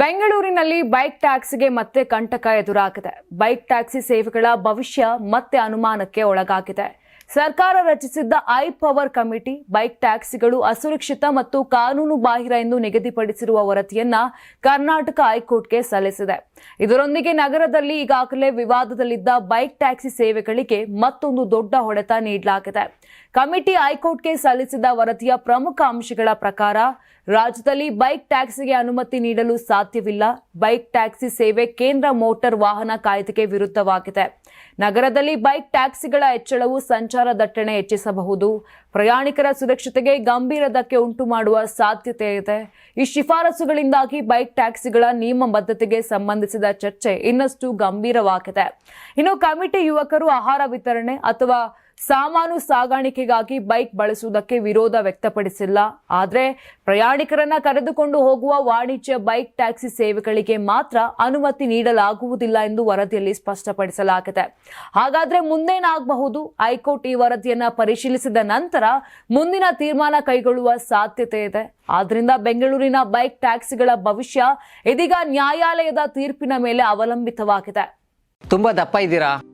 ಬೆಂಗಳೂರಿನಲ್ಲಿ ಬೈಕ್ ಟ್ಯಾಕ್ಸಿಗೆ ಮತ್ತೆ ಕಂಟಕ ಎದುರಾಗಿದೆ. ಬೈಕ್ ಟ್ಯಾಕ್ಸಿ ಸೇವೆಗಳ ಭವಿಷ್ಯ ಮತ್ತೆ ಅನುಮಾನಕ್ಕೆ ಒಳಗಾಗಿದೆ. ಸರ್ಕಾರ ರಚಿಸಿದ್ದ ಐ ಪವರ್ ಕಮಿಟಿ ಬೈಕ್ ಟ್ಯಾಕ್ಸಿಗಳು ಅಸುರಕ್ಷಿತ ಮತ್ತು ಕಾನೂನು ಬಾಹಿರ ಎಂದು ನಿಗದಿಪಡಿಸಿರುವ ವರದಿಯನ್ನ ಕರ್ನಾಟಕ ಹೈಕೋರ್ಟ್ಗೆ ಸಲ್ಲಿಸಿದೆ. ಇದರೊಂದಿಗೆ ನಗರದಲ್ಲಿ ಈಗಾಗಲೇ ವಿವಾದದಲ್ಲಿದ್ದ ಬೈಕ್ ಟ್ಯಾಕ್ಸಿ ಸೇವೆಗಳಿಗೆ ಮತ್ತೊಂದು ದೊಡ್ಡ ಹೊಡೆತ ನೀಡಲಾಗಿದೆ. ಕಮಿಟಿ ಹೈಕೋರ್ಟ್ಗೆ ಸಲ್ಲಿಸಿದ ವರದಿಯ ಪ್ರಮುಖ ಅಂಶಗಳ ಪ್ರಕಾರ ರಾಜ್ಯದಲ್ಲಿ ಬೈಕ್ ಟ್ಯಾಕ್ಸಿಗೆ ಅನುಮತಿ ನೀಡಲು ಸಾಧ್ಯವಿಲ್ಲ. ಬೈಕ್ ಟ್ಯಾಕ್ಸಿ ಸೇವೆ ಕೇಂದ್ರ ಮೋಟಾರ್ ವಾಹನ ಕಾಯ್ದೆಗೆ ವಿರುದ್ಧವಾಗಿದೆ. ನಗರದಲ್ಲಿ ಬೈಕ್ ಟ್ಯಾಕ್ಸಿಗಳ ಹೆಚ್ಚಳವು ಸಂಚಾರ ದಟ್ಟಣೆ ಹೆಚ್ಚಿಸಬಹುದು. ಪ್ರಯಾಣಿಕರ ಸುರಕ್ಷತೆಗೆ ಗಂಭೀರ ಧಕ್ಕೆ ಉಂಟು ಮಾಡುವ ಸಾಧ್ಯತೆ ಇದೆ. ಈ ಶಿಫಾರಸುಗಳಿಂದಾಗಿ ಬೈಕ್ ಟ್ಯಾಕ್ಸಿಗಳ ನಿಯಮಬದ್ಧತೆಗೆ ಸಂಬಂಧಿಸಿದ ಚರ್ಚೆ ಇನ್ನಷ್ಟು ಗಂಭೀರವಾಗಿದೆ. ಇನ್ನು ಕಮಿಟಿ ಯುವಕರು ಆಹಾರ ವಿತರಣೆ ಅಥವಾ ಸಾಮಾನು ಸಾಗಾಣಿಕೆಗಾಗಿ ಬೈಕ್ ಬಳಸುವುದಕ್ಕೆ ವಿರೋಧ ವ್ಯಕ್ತಪಡಿಸಿಲ್ಲ. ಆದರೆ ಪ್ರಯಾಣಿಕರನ್ನ ಕರೆದುಕೊಂಡು ಹೋಗುವ ವಾಣಿಜ್ಯ ಬೈಕ್ ಟ್ಯಾಕ್ಸಿ ಸೇವೆಗಳಿಗೆ ಮಾತ್ರ ಅನುಮತಿ ನೀಡಲಾಗುವುದಿಲ್ಲ ಎಂದು ವರದಿಯಲ್ಲಿ ಸ್ಪಷ್ಟಪಡಿಸಲಾಗಿದೆ. ಹಾಗಾದ್ರೆ ಮುಂದೇನಾಗಬಹುದು ಹೈಕೋರ್ಟ್ ಈ ವರದಿಯನ್ನ ಪರಿಶೀಲಿಸಿದ ನಂತರ ಮುಂದಿನ ತೀರ್ಮಾನ ಕೈಗೊಳ್ಳುವ ಸಾಧ್ಯತೆ ಇದೆ. ಆದ್ರಿಂದ ಬೆಂಗಳೂರಿನ ಬೈಕ್ ಟ್ಯಾಕ್ಸಿಗಳ ಭವಿಷ್ಯ ಇದೀಗ ನ್ಯಾಯಾಲಯದ ತೀರ್ಪಿನ ಮೇಲೆ ಅವಲಂಬಿತವಾಗಿದೆ. ತುಂಬಾ ದಪ್ಪ ಇದ್ದೀರಾ?